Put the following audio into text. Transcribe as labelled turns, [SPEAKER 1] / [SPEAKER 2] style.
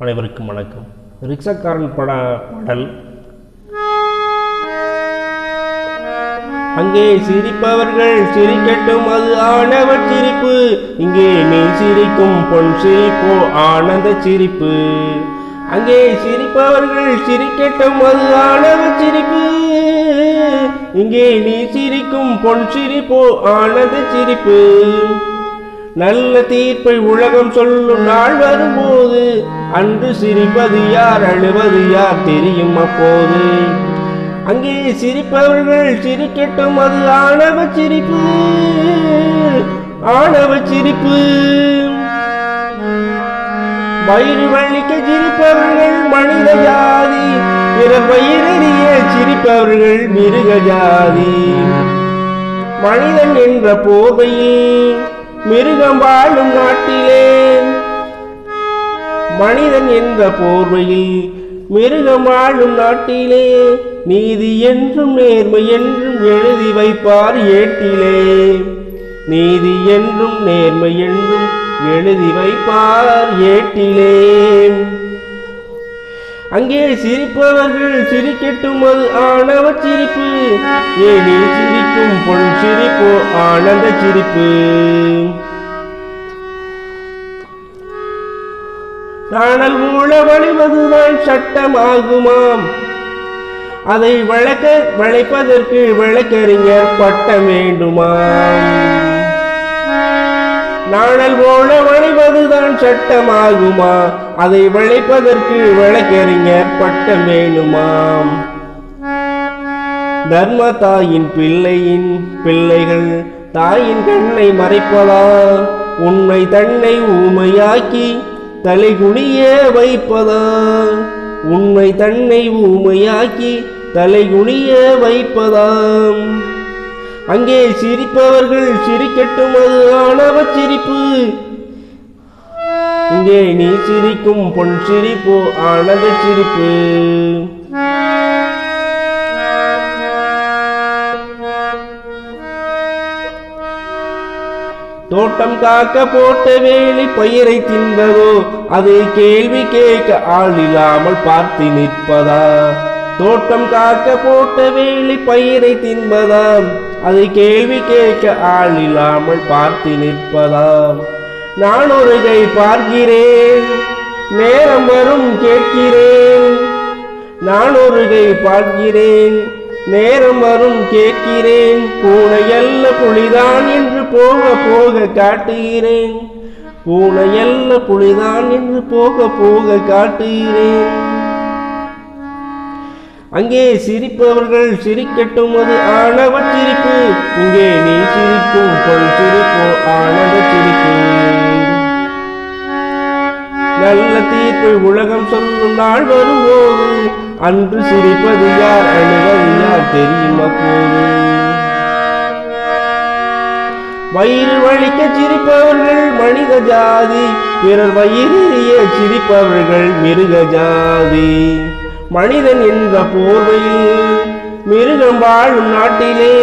[SPEAKER 1] அனைவருக்கும் வணக்கம். ரிக்ஷாக்காரன் பட பாடல். அங்கே சிரிப்பவர்கள் சிரிக்கட்டும் அது ஆனவர் சிரிப்பு. இங்கே நீ சிரிக்கும் பொன் சிரிப்போ ஆனந்த சிரிப்பு. அங்கே சிரிப்பவர்கள் சிரிக்கட்டும் அது ஆனவர் சிரிப்பு. இங்கே நீ சிரிக்கும் பொன் சிரிப்போ ஆனந்த சிரிப்பு. நல்ல தீர்ப்பை உலகம் சொல்லும் நாள் வரும்போது அன்று சிரிப்பது யார் அழுவது யார் தெரியும் அப்போது. அங்கே சிரிப்பவர்கள் சிரிக்கட்டும் அது ஆணவ சிரிப்பு ஆணவ சிரிப்பு. வயிறு வலிக்க சிரிப்பவர்கள் மனித ஜாதி பிறர் வயிறறிய சிரிப்பவர்கள் மிருக ஜாதி. மனிதன் என்ற போர்வையில் மிருகம் வாழும் நாட்டிலே. மனிதன் என்ற போர்வையில் மிருகம் வாழும் நாட்டிலே. நீதி என்றும் நேர்மை என்றும் எழுதி வைப்பார் ஏட்டிலே. நீதி என்றும் நேர்மை என்றும் எழுதி வைப்பார் ஏட்டிலே. அங்கே சிரிப்பவர்கள் சிரிக்கட்டும் அது ஆணவ சிரிப்பு. ஏனில் சிரிக்கும் பொன் சிரிப்போ ஆனந்த சிரிப்பு. காணல் மூல வழிவதுதான் சட்டமாகுமாம். அதை வழக்க வளைப்பதற்கு வழக்கறிஞர் பட்டம் வேண்டுமாம். நாணல் போல வளைவதுதான் சட்டமாகுமா? அதை விளைப்பதற்கு வழக்கறிஞர் பட்டம் வேணுமாம். தர்ம தாயின் பிள்ளையின் பிள்ளைகள் தாயின் கண்ணை மறைப்பதா உண்மை தன்னை ஊமையாக்கி தலைகுனிய வைப்பதா உண்மை தன்னை ஊமையாக்கி தலைகுனிய வைப்பதாம். அங்கே சிரிப்பவர்கள் சிரிக்கட்டும் அது ஆணவ சிரிப்பு. இங்கே நீ சிரிக்கும் பொன் சிரிப்பு ஆனந்த சிரிப்பு. தோட்டம் காக்க போட்ட வேலி பயிரை தின்றதோ அது கேள்வி கேட்க ஆள் இல்லாமல் பார்த்து நிற்பதா? தோட்டம் காக்க போட்ட வேலி பயிரை தின்பதாம். அதை கேள்வி கேட்க ஆள் இல்லாமல் பார்த்து நிற்பதாம். நான் ஒரு கை பார்க்கிறேன் நேரம் வரும் கேட்கிறேன். நான் ஒரு கை பார்க்கிறேன் நேரம் வரும் கேட்கிறேன். பூனையல்ல புலிதான் என்று போக போக காட்டுகிறேன். பூனையல்ல புலிதான் என்று போக போக காட்டுகிறேன். அங்கே சிரிப்பவர்கள் சிரிக்கட்டும் அது ஆணவ சிரிப்பு. இங்கே நீ சிரிக்கும் பொன் சிரிப்பு ஆணவ சிரிப்பு. நல்ல தீர்ப்பு உலகம் சொல்லும் நாள் வரும்போது அன்று சிரிப்பது யார் அழுவது யார் தெரியும் அப்போது வயிறு வலிக்க சிரிப்பவர்கள் மனித ஜாதி பிறர் வயிறிய சிரிப்பவர்கள் மிருக ஜாதி. மனிதன் என்ற போர்வையில் மிருகம் வாழும் நாட்டிலே